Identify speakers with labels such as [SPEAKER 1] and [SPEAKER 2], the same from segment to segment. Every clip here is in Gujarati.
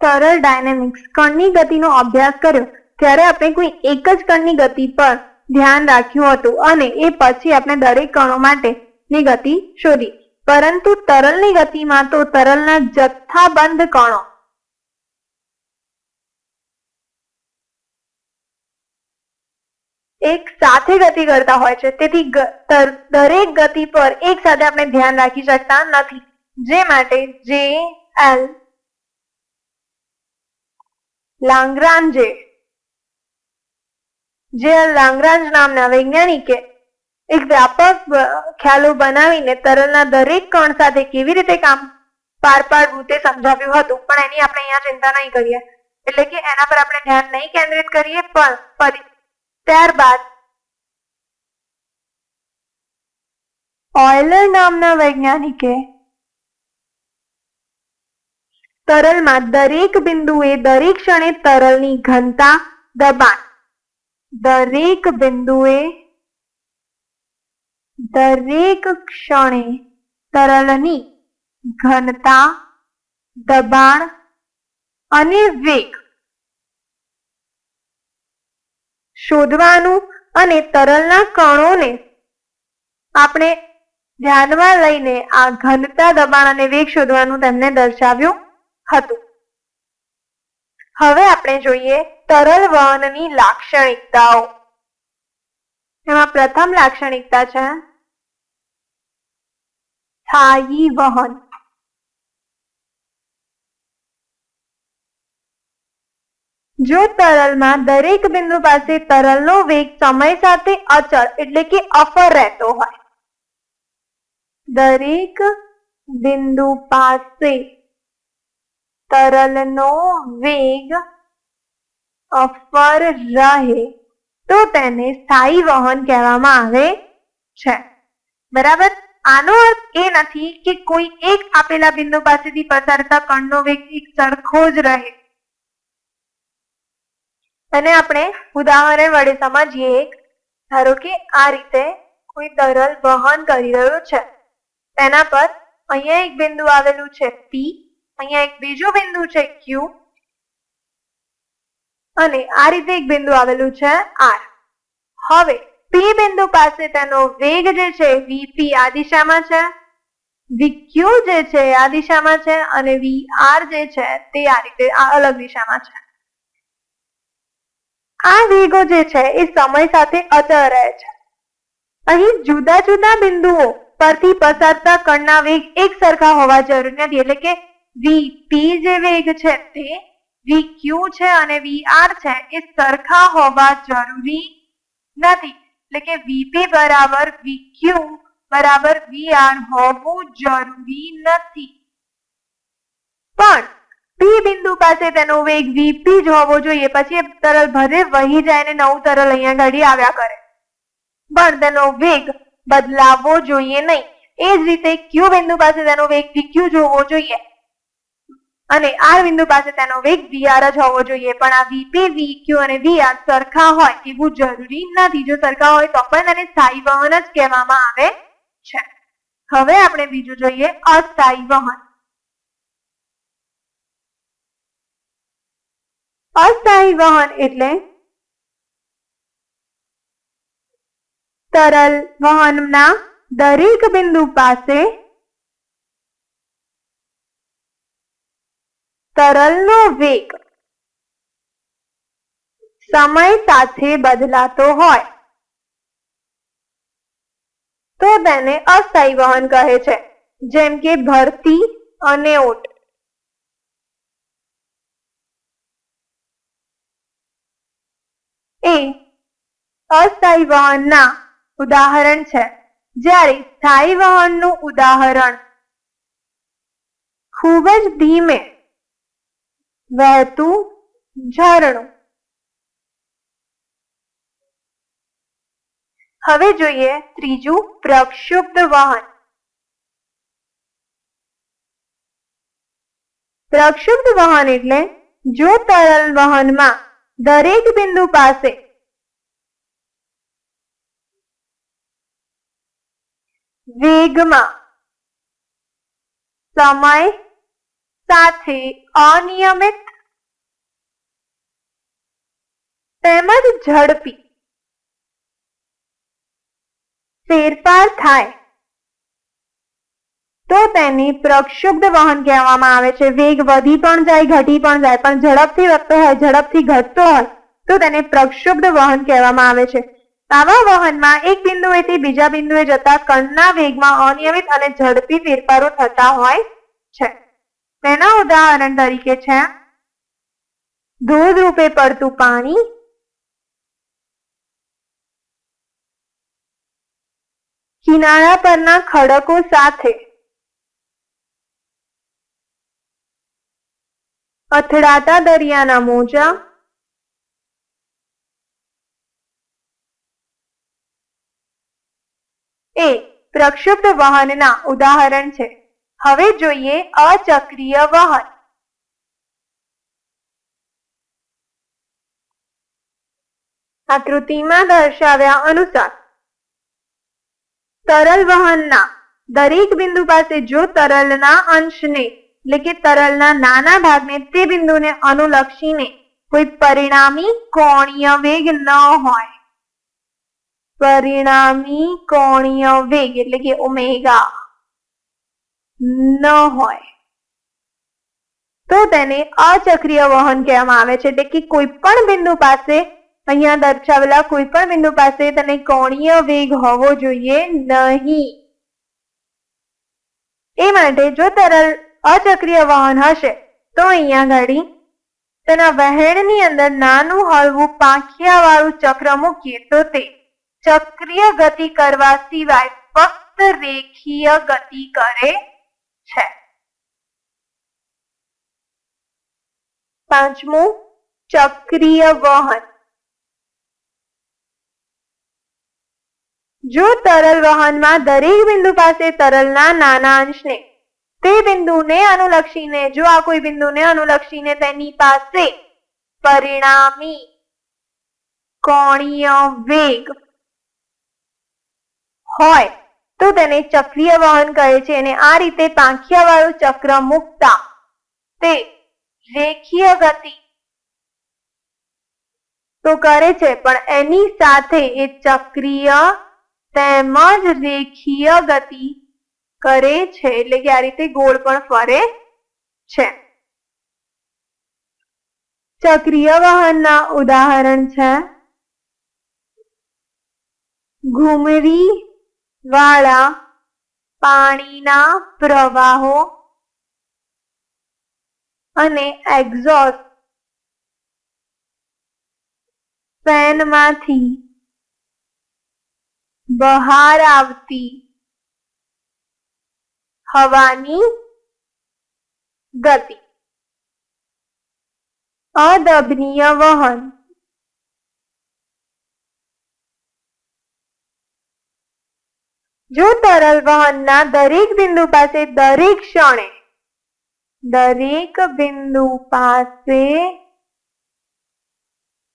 [SPEAKER 1] સરળ ડાયનેમિક્સ કણની ગતિનો અભ્યાસ કર્યો. ત્યારે આપણે કોઈ એક જ કણની ગતિ પર ધ્યાન રાખ્યું હતું અને એ પછી આપણે દરેક કણો માટેની ગતિ શોધી. પરંતુ તરલની ગતિમાં તો તરલના જથ્થાબંધ કણો. એક સાથે ગતિ કરતા હોય છે. તેથી દરેક ગતિ પર એક સાથે આપણે ધ્યાન રાખી શકતા નથી. જે માટે જે એલ લાંગ્રાન્જે જે લાંગરાંજ નામના વૈજ્ઞાનિકે એક વ્યાપક ખ્યાલો બનાવીને તરલના દરેક કણ સાથે કેવી રીતે કામ પાર પાડવું તે સમજાવ્યું હતું. પણ એની આપણે અહીંયા ચિંતા નહીં કરીએ. એટલે કે એના પર આપણે ધ્યાન નહીં કેન્દ્રિત કરીએ, પણ ત્યારબાદ ઓઇલર નામના વૈજ્ઞાનિકે તરલમાં દરેક બિંદુએ દરેક ક્ષણે તરલની ઘનતા દબાણ. દરેક બિંદુએ દરેક ક્ષણે તરલની ઘનતા દબાણ અને વેગ શોધવાનું અને તરલના કણોને આપણે ધ્યાનમાં લઈને આ ઘનતા દબાણ અને વેગ શોધવાનું તેમને દર્શાવ્યું. હતું. હવે આપણે જોઈએ તરલ વહનની લાક્ષણિકતાઓ. એમાં પ્રથમ લાક્ષણિકતા છે સ્થાયી વહન. જો તરલમાં દરેક બિંદુ પાસે તરલનો વેગ સમય સાથે અચળ એટલે કે અફર રહેતો હોય. દરેક બિંદુ પાસે તરલનો વેગ અફર રહે તો તેને સ્થાયી વહન કહેવામાં આવે છે બરાબર આનો અર્થ એ નથી કે કોઈ એક આપેલા બિંદુ પાસેથી પસાર થતા કણનો વેગ એક સરખો જ રહે અને આપણે ઉદાહરણ વડે સમજીએ ધારો કે આ રીતે કોઈ તરલ વહન કરી રહ્યો છે તેના પર અહીંયા એક બિંદુ આવેલું છે પી અહીંયા એક બીજું બિંદુ છે ક્યુ અને આ રીતે એક બિંદુ આવેલું છે આર હવે પી બિંદુ પાસે તેનો વેગ જે છે વીપી આ દિશામાં છે. વીક્યુ જે છે આ દિશામાં છે અને વી આર જે છે તે આ રીતે અલગ દિશામાં છે. આ વેગો જે છે એ સમય સાથે અચળ રહે છે. અહીં જુદા જુદા બિંદુઓ પરથી પસારતા કણના વેગ એક સરખા હોવા જરૂરી નથી, એટલે કે વીપી જે વેગ છે તે વીક્યુ છે અને વીઆર છે એ સરખા હોવા જરૂરી નથી. એટલે કે વીપી બરાબર વીક્યુ બરાબર વીઆર હોવું જરૂરી નથી. પણ પી બિંદુ પાસે તેનો વેગ વીપી જ હોવો જોઈએ. પછી તરલ ભરે વહી જાય ને નવું તરલ અહીંયા ઘડી આવ્યા કરે. પણ તેનો વેગ બદલાવવો જોઈએ નહીં. એ જ રીતે ક્યુ બિંદુ પાસે તેનો વેગ વીક્યુ જ હોવો જોઈએ. અને આર બિંદુ પાસે તેનો વેગ વીઆર જ હોવો જોઈએ. પણ આ વીપી વીક્યુ અને વીઆર સરખા હોય એવું જરૂરી નથી. જો સરખા હોય તો પણ તેને સ્થાયી વહન જ કહેવામાં આવે છે. હવે આપણે બીજું જોઈએ અસ્થાયી વહન. અસ્થાયી વહન એટલે તરલ વહનના દરેક બિંદુ પાસે તરલનો વેગ સમય સાથે બદલાતો હોય. તો તેને અસ્થાયી વહન કહે છે. જેમ કે ભરતી અને ઓટ. એ અસ્થાયી વહનના ઉદાહરણ છે. જ્યારે સ્થાયી વહનનું ઉદાહરણ ખૂબ જ ધીમે વહેતું ઝરણું હવે જોઈએ ત્રીજું પ્રક્ષુબ્ધ વાહન. પ્રક્ષુબ્ધ વાહન એટલે જો તરલ વાહનમાં દરેક બિંદુ પાસે વેગમાં સમય સાથે અનિયમિત તેમજ ઝડપી ફેરફાર થાય. તો તેને પ્રક્ષુબ્ધ વહન કહેવામાં આવે છે. વેગ વધી પણ જાય, ઘટી પણ જાય, પણ ઝડપથી વધતો હોય, ઝડપથી ઘટતો હોય, તો તેને પ્રક્ષુબ્ધ વહન કહેવામાં આવે છે. આવા વહનમાં એક બિંદુએથી બીજા બિંદુએ જતા કણના વેગમાં અનિયમિત અને ઝડપી ફેરફારો થતા હોય છે. તેના ઉદાહરણ તરીકે છે ધોધ રૂપે પડતું પાણી, કિનારા પરના ખડકો સાથે, અથડાતા દરિયાના મોજા, એ પ્રક્ષુબ્ધ વાહનના ઉદાહરણ છે. હવે જોઈએ અચક્રીય વહન. આકૃતિમાં દર્શાવ્યા અનુસાર તરલ વહનના દરેક બિંદુ પાસે જો તરલના અંશને, એટલે કે તરલના નાના ભાગને તે બિંદુને અનુલક્ષીને કોઈ પરિણામી કોણીય વેગ ન હોય. પરિણામી કોણીય વેગ, એટલે કે ઓમેગા. ન હોય. તો તેને અચક્રીય વહન કહેવામાં આવે છે. એટલે કે કોઈ પણ બિંદુ પાસે, અહીંયા દર્શાવેલા કોઈ પણ બિંદુ પાસે તેને કોણીય વેગ હોવો જોઈએ નહીં. એ માટે જો તરલ અચક્રીય વહન હશે, તો અહીંયા ઘડી તેના વહેણની અંદર નાનું હળવું પાંખિયા વાળું ચક્ર મૂકીએ તો તે ચક્રીય ગતિ કરવા સિવાય ફક્ત રેખીય ગતિ કરે છે પાંચમું ચક્રીય વહન જો તરલ વહનમાં દરેક બિંદુ પાસે તરલના નાના અંશને તે બિંદુને અનુલક્ષીને જો આ કોઈ બિંદુને અનુલક્ષીને તેની પાસે પરિણામી કોણીય વેગ હોય તો તેને ચક્રીય વહન કહે છે અને આ રીતે પાંખિયા વાળું ચક્ર મુકતા તે રેખીય ગતિ તો કરે છે, પણ એની સાથે એ ચક્રીય તેમજ રેખીય ગતિ કરે છે, એટલે કે આ રીતે ગોળ પણ ફરે છે. ચક્રીય વાહનના ઉદાહરણ છે. ઘૂમરી વાળા પાણીના પ્રવાહો અને એક્ઝોસ્ટ ફેનમાંથી બહાર આવતી હવાની ગતિ. અદબનીય વહન. જો તરલ વહનના દરેક બિંદુ પાસે દરેક ક્ષણે, દરેક બિંદુ પાસે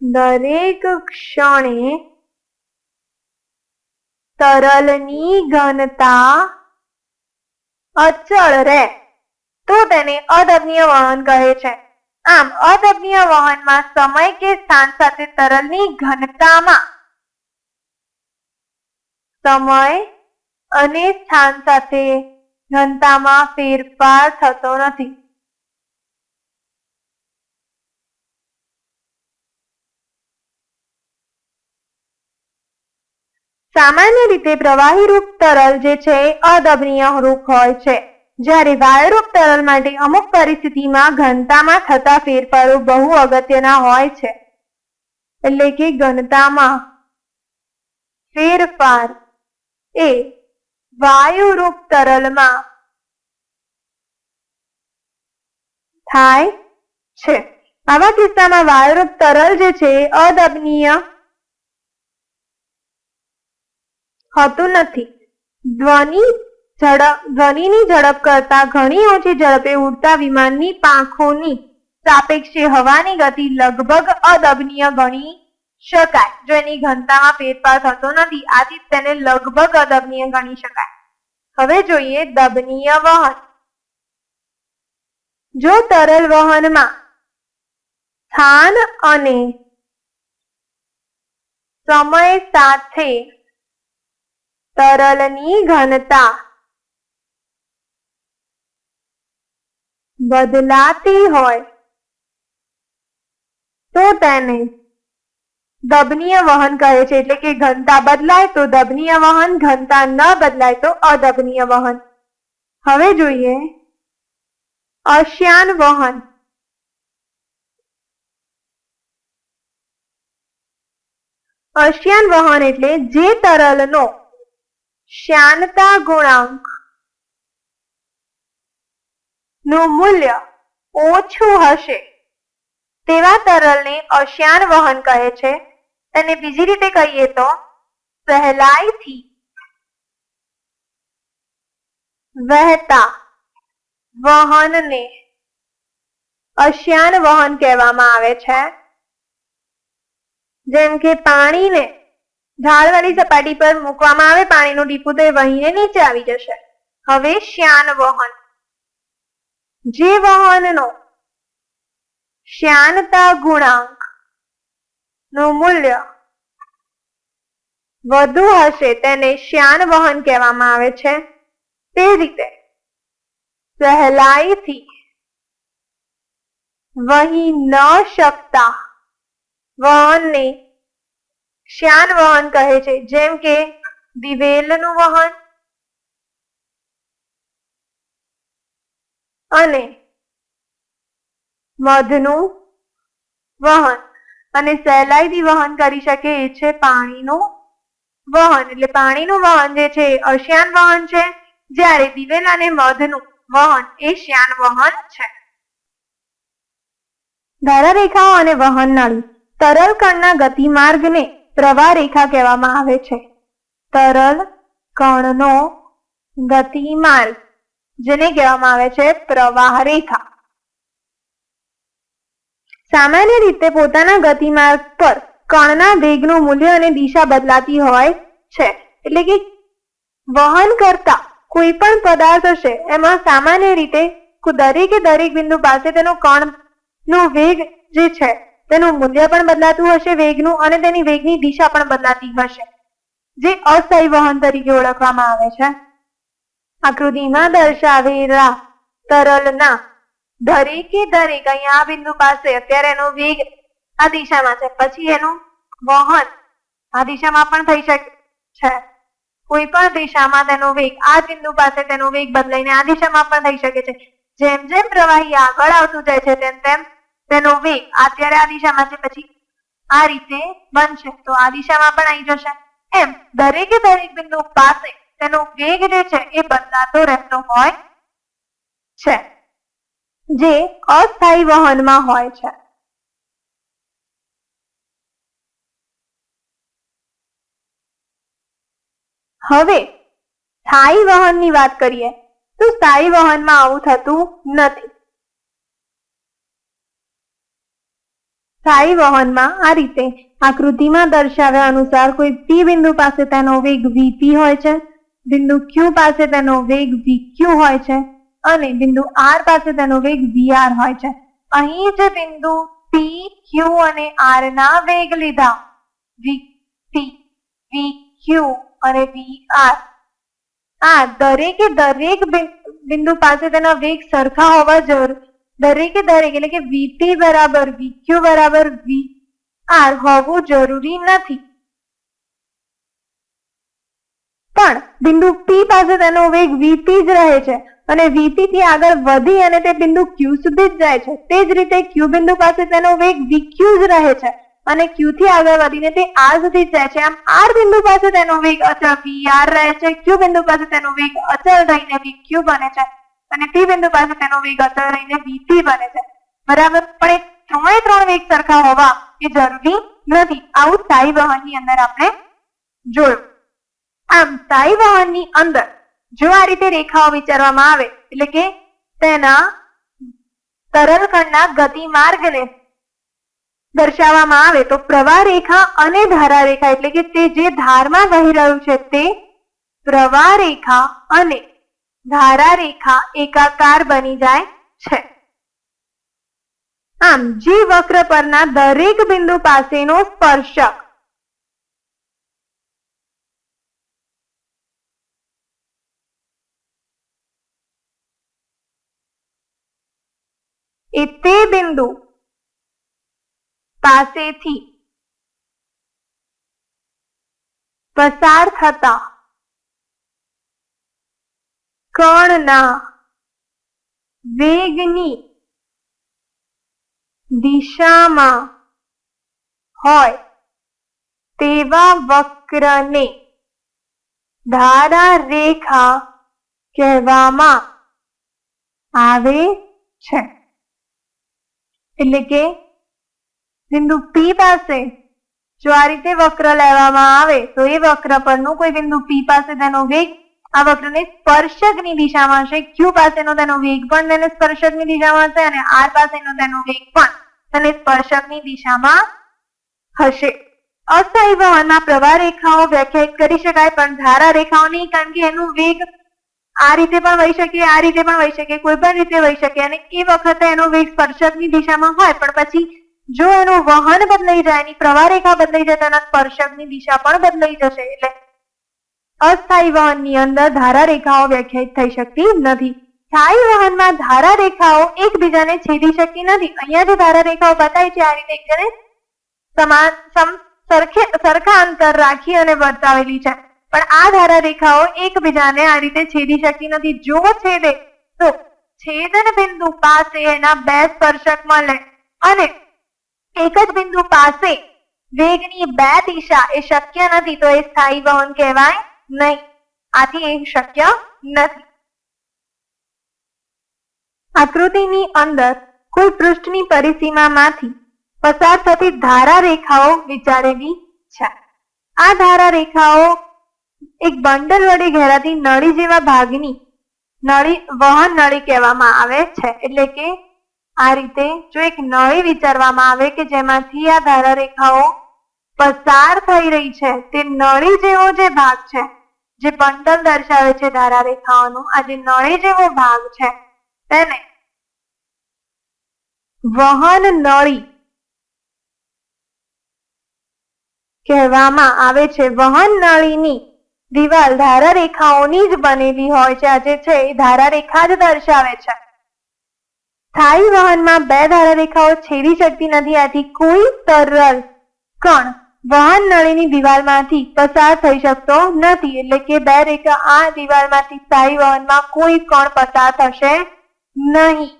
[SPEAKER 1] દરેક ક્ષણે તરલની ઘનતા અચળ રહે, તો તેને અદબનીય વહન કહે છે. આમ, અદબનીય વહનમાં સમય કે સ્થાન સાથે તરલની ઘનતામાં સમય અને સ્થાન સાથે ઘનતામાં ફેરફાર થતો નથી. સામાન્ય રીતે પ્રવાહી રૂપ તરલ જે છે અદબનીય રૂપ હોય છે. જ્યારે વાયુરૂપ તરલ માટે અમુક પરિસ્થિતિમાં ઘનતામાં થતા ફેરફારો બહુ અગત્યના હોય છે. એટલે કે ઘનતામાં ફેરફાર એ વાયુરૂપ તરલમાં થાય છે. આવા કિસ્સામાં વાયુરૂપ તરલ જે છે, અદબનીય હોતું નથી. ધ્વનિ ઝડપ, ધ્વનિની ઝડપ કરતા ઘણી ઓછી ઝડપે ઉડતા વિમાનની પાંખોની સાપેક્ષે હવાની ગતિ લગભગ અદબનીય ગણી શકાય. જો એની ઘનતામાં ફેરફાર થતો નથી, આથી તેને લગભગ અદબનીય ગણી શકાય. હવે જોઈએ દબનીય વહન. જો તરલ વહનમાં સ્થાન અને સમય સાથે તરલની ઘનતા બદલાતી હોય, તો તેને દબનીય વહન કહે છે એટલે કે ઘનતા બદલાય તો દબનીય વહન, ઘનતા ન બદલાય તો અદબનીય વહન. હવે જોઈએ અશ્યાન વહન. અશ્યાન વહન એટલે જે તરલનો શ્યાનતા ગુણાંકનું મૂલ્ય ઓછું હશે તેવા તરલને અશ્યાન વહન કહે છે. અને બીજી રીતે કહીએ તો સહેલાઈથી વહેતા વહનને અશ્યાન વહન કહેવામાં આવે છે. જેમ કે પાણીને ઢાળવાની સપાટી પર મૂકવામાં આવે, પાણીનું ડીપુ તો વહીને નીચે આવી જશે. હવે શ્યાન વહન. જે વહનનો શ્યાનતા ગુણાંક નું મૂલ્ય. વધુ હશે તેને શ્યાન વહન કહેવામાં આવે છે. તે રીતે સહેલાઈથી વહી ન શકતા વહનને શ્યાન વહન કહે છે. જેમ કે દિવેલનું વહન અને મધનું વહન. અને સહેલાઈથી વહન કરી શકે એ છે પાણીનું વહન. એટલે પાણીનું વહન જે છે અશ્યાન વહન છે, જ્યારે દિવેલ અને મધનું વહન એ શ્યાન વહન છે. ધારા રેખાઓ અને વહન નળી તરલ કણના ગતિમાર્ગને પ્રવાહ રેખા કહેવામાં આવે છે. તરલ કણનો ગતિમાર્ગ જેને કહેવામાં આવે છે પ્રવાહ રેખા. સામાન્ય રીતે પોતાના ગતિમાર્ગ પર કણના વેગનું મૂલ્ય અને દિશા બદલાતી હોય છે. એટલે કે વહન કરતા કોઈ પણ પદાર્થ હશે, એમાં સામાન્ય રીતે દરેકે દરેક બિંદુ પાસે તેનો કણનું વેગ જે છે, તેનું મૂલ્ય પણ બદલાતું હશે, વેગનું અને તેની વેગની દિશા પણ બદલાતી હશે. જે અસ્થાયી વહન તરીકે ઓળખવામાં આવે છે. આકૃતિમાં દર્શાવેલા તરલના દરેકે દરેક અહીંયા આ બિંદુ પાસે. અત્યારે એનો વેગ આ દિશામાં છે. પછી એનું વહન આ દિશામાં પણ થઈ શકે છે. કોઈ પણ દિશામાં તેનો વેગ આ બિંદુ પાસે તેનો વેગ બદલાઈને આ દિશામાં પણ થઈ શકે છે. જેમ જેમ પ્રવાહી આગળ આવતું જાય છે, તેમ તેમ તેનો વેગ અત્યારે આ દિશામાં છે. પછી આ રીતે બનશે. તો આ દિશામાં પણ આવી જશે. એમ દરેકે દરેક બિંદુ પાસે તેનો વેગ જે છે એ બદલાતો રહેતો હોય છે. જે અસ્થાયી વહનમાં હોય છે. હવે, સ્થાયી વહનની વાત કરીએ, તો સ્થાયી વહનમાં આવું થતું નથી. સ્થાયી વહનમાં આ રીતે આકૃતિમાં દર્શાવ્યા અનુસાર કોઈ પી બિંદુ પાસે તેનો વેગ વીપી હોય છે, બિંદુ ક્યુ પાસે તેનો વેગ વીક્યુ હોય છે અને બિંદુ આર પાસે તેનો વેગ વીઆર હોય છે. અહીં જે બિંદુ પી ક્યુ અને આર ના વેગ લીધા. વી વી ક્યુ અને વી આર આ દરેકે દરેક બિંદુ પાસે તેના વેગ સરખા હોવા જરૂર. દરેકે દરેક એટલે કે વીપી બરાબર વીક્યુ બરાબર વી આર હોવું જરૂરી નથી. પણ બિંદુ પી પાસે તેનો વેગ વીપી જ રહે છે. અને વીસી થી આગળ વધી અને તે બિંદુ ક્યુ સુધી જ જાય છે. તે જ રીતે ક્યુ બિંદુ પાસે તેનો વેગ વીક્યુ જ રહે છે અને ક્યુ થી આગળ વધીને તે આર સુધી જ જાય છે. આમ આર બિંદુ પાસે તેનો વેગ અચળ વી આર રહે છે. ક્યુ બિંદુ પાસે તેનો વેગ અચળ રહીને વી ક્યુ બને છે અને પી બિંદુ પાસે તેનો વેગ અચળ રહીને વી પી બને છે. બરાબર? પણ એ ત્રણે ત્રણ વેગ સરખા હોવા એ જરૂરી નથી. આવું સ્થાયી વહનની અંદર આપણે જોયું. આમ સ્થાયી વહનની અંદર જો આ રીતે રેખાઓ વિચારવામાં આવે, એટલે કે તેના તરલ કણના ગતિ માર્ગને દર્શાવવામાં આવે, તો પ્રવાહ રેખા અને ધારા રેખા, એટલે કે તે જે ધારમાં વહી રહ્યું છે તે પ્રવાહ રેખા અને ધારા રેખા એકાકાર બની જાય છે. આમ જે વક્ર પરના દરેક બિંદુ પાસેનો સ્પર્શક એ તે બિંદુ પાસેથી પસાર થતા કણના વેગની દિશામાં હોય તેવા વક્રને ધારા રેખા કહેવામાં આવે છે એટલે કે બિંદુ પી પાસે જો આ રીતે વક્ર લેવામાં આવે, તો એ વક્ર પરનું કોઈ બિંદુ પી પાસે તેનો વેગ આ વક્રને સ્પર્શકની દિશામાં હશે ક્યુ પાસેનો તેનો વેગ પણ તેને સ્પર્શકની દિશામાં હશે અને આર પાસેનો તેનો વેગ પણ તેને સ્પર્શકની દિશામાં હશે. અસ્થાયી વહનમાં પ્રવાહ રેખાઓ વ્યાખ્યાયિત કરી શકાય, પણ ધારા રેખાઓ નહીં, કારણ કે એનું વેગ આ રીતે પણ વહી શકે, આ રીતે પણ વહી શકે, કોઈ પણ રીતે વહી શકે અને એ વખતે એનો વેગ સ્પર્શકની દિશામાં હોય, પણ પછી જો એનું વહન બદલાઈ જાય એની પ્રવાહ રેખા બદલાઈ જાય, તેના સ્પર્શકની દિશા પણ બદલાઈ જશે. એટલે અસ્થાયી વહનની અંદર ધારા રેખાઓ વ્યાખ્યાયિત થઈ શકતી નથી. સ્થાયી વહનમાં ધારા રેખાઓ એકબીજાને છેદી શકતી નથી. અહીંયા જે ધારા રેખાઓ બતાવી છે, આ રીતે એકબીજાને સમાન, સમ, સરખે, સરખા અંતર રાખી અને વર્તાવેલી છે. પણ આ ધારા રેખાઓ એકબીજાને આ રીતે છેદી શકતી નથી. જો છેદે, તો છેદન બિંદુ પાસે એના બે સ્પર્શક મળે અને એક જ બિંદુ પાસે વેગની બે દિશા એ શક્ય નથી, તો એ સ્થાયી વહન કહેવાય નહીં. આથી એ શક્ય નથી. આકૃતિની અંદર કોઈ પૃષ્ઠની પરિસીમામાંથી પસાર થતી ધારા રેખાઓ વિચારેલી છે. આ ધારા રેખાઓ એક બંડલ વડે ઘેરાતી નળી જેવા ભાગની નળી વહન નળી કહેવામાં આવે છે. એટલે કે આ રીતે જો એક નળી વિચારવામાં આવે કે જેમાંથી આ ધારા રેખાઓ પસાર થઈ રહી છે, તે નળી જેવો જે ભાગ છે, જે બંડલ દર્શાવે છે ધારા રેખાઓનું આ જે નળી જેવો ભાગ છે, તેને વહન નળી કહેવામાં આવે છે. વહન નળીની દિવાલ ધારા રેખાઓની જ બનેલી હોય છે. આજે છે, એ ધારા રેખા જ દર્શાવે છે. સ્થાયી વહનમાં બે ધારા રેખાઓ છેદી શકતી નથી. આથી કોઈ તરલ કણ વહન નળીની દિવાલમાંથી પસાર થઈ શકતો નથી. એટલે કે બે રેખા આ દિવાલમાંથી સ્થાયી વહનમાં કોઈ કણ પસાર થશે નહીં.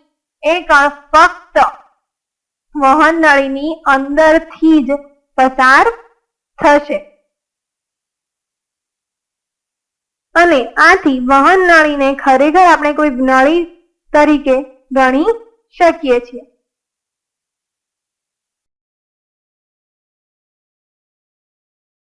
[SPEAKER 1] એ કણ ફક્ત વહન નળીની અંદરથી જ પસાર થશે. અને આથી વહન નાળીને ખરેખર આપણે કોઈ નાળી તરીકે ગણી શકીએ છીએ.